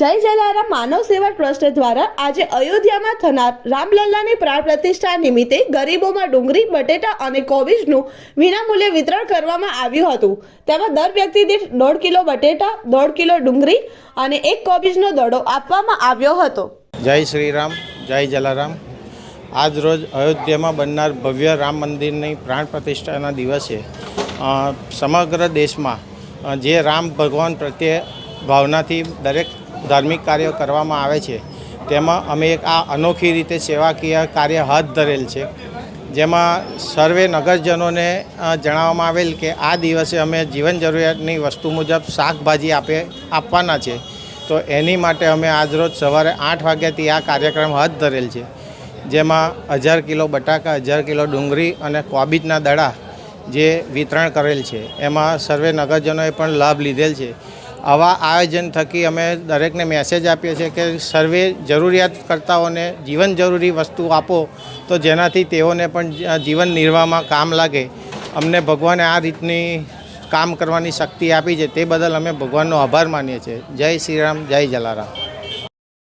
જય જલારામ માનવ સેવા ટ્રસ્ટ દ્વારા આજે અયોધ્યામાં થનાર રામલલ્લાની પ્રાણ પ્રતિષ્ઠા નિમિત્તે ગરીબોમાં ડુંગળી, બટેટા અને કોબીજનું વિનામૂલ્યે વિતરણ કરવામાં આવ્યું હતું. તેમાં દર વ્યક્તિ દીઠ દોઢ કિલો બટેટા, દોઢ કિલો ડુંગળી અને એક કોબીજનો દડો આપવામાં આવ્યો હતો. જય શ્રી રામ જય જલારામ. આજ રોજ અયોધ્યામાં બનનાર ભવ્ય રામ મંદિરની પ્રાણ પ્રતિષ્ઠાના દિવસે સમગ્ર દેશમાં જે રામ ભગવાન પ્રત્યે ભાવનાથી દરેક ધાર્મિક કાર્યો કરવામાં આવે છે. તેમાં અમે એક આ અનોખી રીતે સેવાકીય કાર્ય હાથ ધરેલ છે. જેમાં સર્વે નગરજનોને જણાવવામાં આવેલ કે આ દિવસે અમે જીવન જરૂરિયાતની વસ્તુ મુજબ શાકભાજી આપે, આપવાના છે. તો એની માટે અમે આજરોજ સવારે આઠ વાગ્યાથી આ કાર્યક્રમ હાથ ધરેલ છે. જેમાં હજાર કિલો બટાકા, હજાર કિલો ડુંગળી અને કોબીજના દડા જે વિતરણ કરેલ છે. એમાં સર્વે નગરજનોએ પણ લાભ લીધેલ છે. આવા આયોજન થકી અમે દરેકને મેસેજ આપીએ છીએ કે સર્વે જરૂરિયાતકર્તાઓને જીવન જરૂરી વસ્તુ આપો, તો જેનાથી તેઓને પણ જીવન નિર્વાહમાં કામ લાગે. અમને ભગવાને આ રીતની કામ કરવાની શક્તિ આપી છે, તે બદલ અમે ભગવાનનો આભાર માનીએ છીએ. જય શ્રી રામ, જય જલારામ.